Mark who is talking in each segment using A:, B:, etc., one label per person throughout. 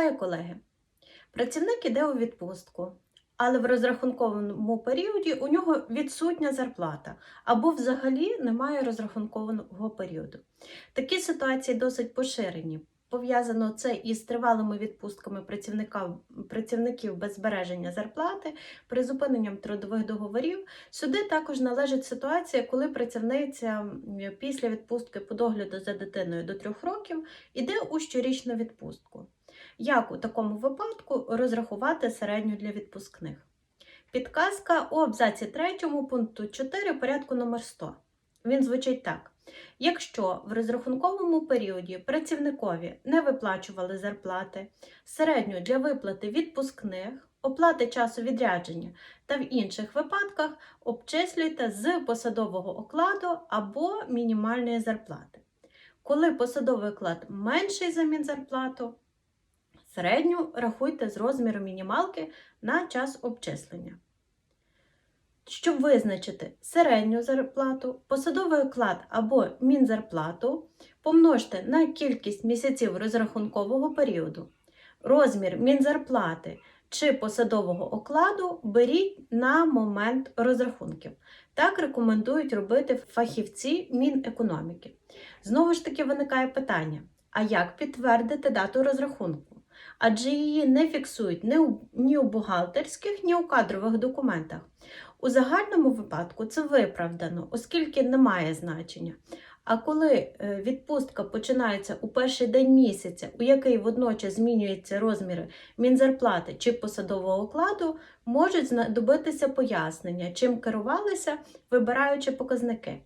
A: Вітаю колеги! Працівник іде у відпустку, але в розрахунковому періоді у нього відсутня зарплата або взагалі немає розрахункованого періоду. Такі ситуації досить поширені. Пов'язано це із тривалими відпустками працівників без збереження зарплати, призупиненням трудових договорів. Сюди також належить ситуація, коли працівниця після відпустки по догляду за дитиною до трьох років іде у щорічну відпустку. Як у такому випадку розрахувати середню для відпускних? Підказка у абзаці 3 пункту 4 порядку номер 100. Він звучить так. Якщо в розрахунковому періоді працівникові не виплачували зарплати, середню для виплати відпускних, оплати часу відрядження та в інших випадках обчислюйте з посадового окладу або мінімальної зарплати. Коли посадовий оклад менший за мінзарплату, середню рахуйте з розміру мінімалки на час обчислення. Щоб визначити середню зарплату, посадовий оклад або мінзарплату, помножте на кількість місяців розрахункового періоду. Розмір мінзарплати чи посадового окладу беріть на момент розрахунків. Так рекомендують робити фахівці Мінекономіки. Знову ж таки виникає питання: а як підтвердити дату розрахунку? Адже її не фіксують ні у, бухгалтерських, ні у кадрових документах. У загальному випадку це виправдано, оскільки немає значення. А коли е, відпустка починається у перший день місяця, у який водночас змінюються розміри мінзарплати чи посадового окладу, можуть знадобитися пояснення, чим керувалися, вибираючи показники.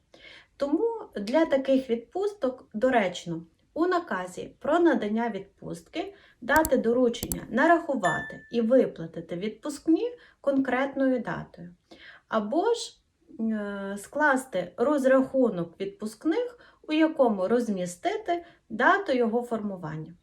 A: Тому для таких відпусток доречно у наказі про надання відпустки дати доручення нарахувати і виплатити відпускні конкретною датою. Або ж е, скласти розрахунок відпускних, у якому розмістити дату його формування.